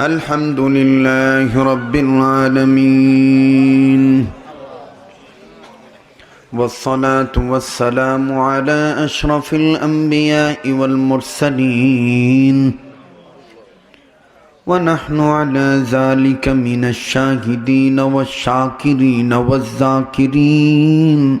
الحمد لله رب العالمين. والصلاة والسلام على أشرف الأنبياء والمرسلين. ونحن على ذلك من الشاهدين والشاكرين والذاكرين.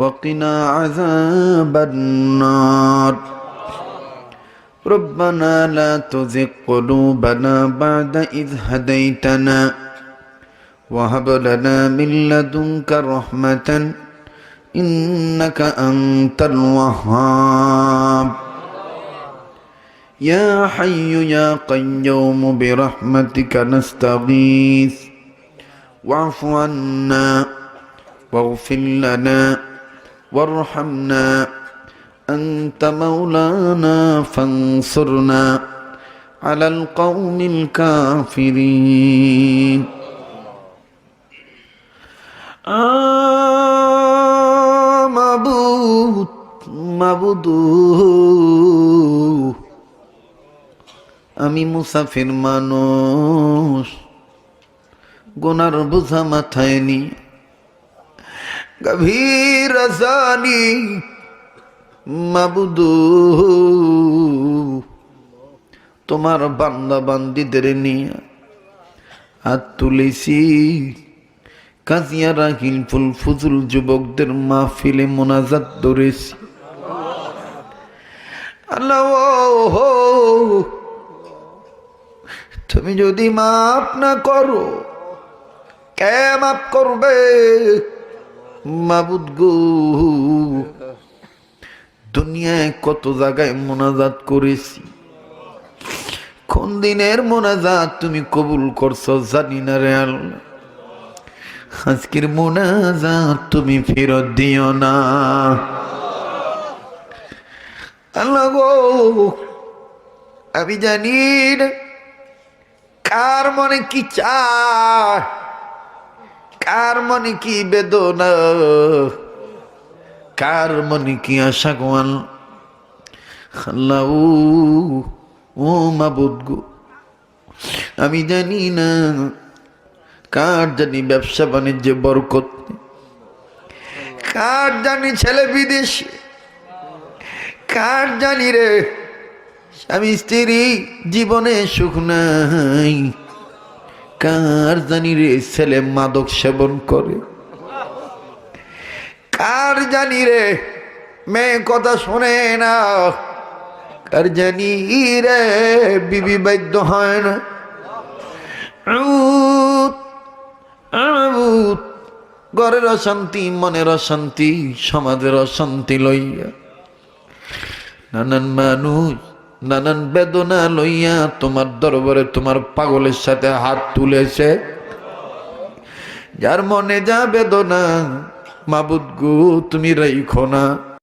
وقنا عذاب النار. ربنا لا تزغ قلوبنا بعد إذ هديتنا وهب لنا من لدنك رحمة إنك أنت الوهاب. يا حي يا قيوم برحمتك نستغيث. واعف عنا واغفر لنا وارحمنا أنت مولانا فانصرنا على القوم الكافرين آه معبود معبود আমি মুসাফির মানুষ গোনার বোঝা মাথায় নি গভীর জানি মাবুদু। তোমার বান্দা বান্দিদের নিয়ে হাত তুলেছি। কাজিয়া রাহিল ফুল ফুজুল যুবকদের মাহফিলে মোনাজাত ধরেছি। আল্লাহ তুমি যদি মাফ না করো, কে মাফ করবে? মাবুদ গো। দুনিয়ায় কত জায়গায় মোনাজাত করেছি। কোন দিনের মোনাজাত তুমি কবুল করছ জানি না রে আজকের মোনাজাত তুমি ফেরত দিও না। আল্লাহ গো, আমি জানি কার মনে কি চায়? কার মনে কি বেদনা? কার মনে কি আশা গোয়াল? আল্লাহ ও গো আমি জানি না কার জানি ব্যবসা বাণিজ্যে নেই। কার জানি ছেলে বিদেশে? কার জানি রে স্বামী স্ত্রী জীবনে সুখ নাই? কার জানি রে ছেলে মাদক সেবন করে? কার জানি রে মেয়ে কথা শোনে না? কার জানি রে বিবি বাদ্য হয় না? ঘরের অশান্তি, মনের অশান্তি, সমাজের অশান্তি লইয়া নানান মানুষ নানান বেদনা লইয়া তোমার দরবারে তোমার পাগলের সাথে হাত তুলেছে। যার মনে যা বেদনা, মাবুদ গু, তুমি রাইখো না।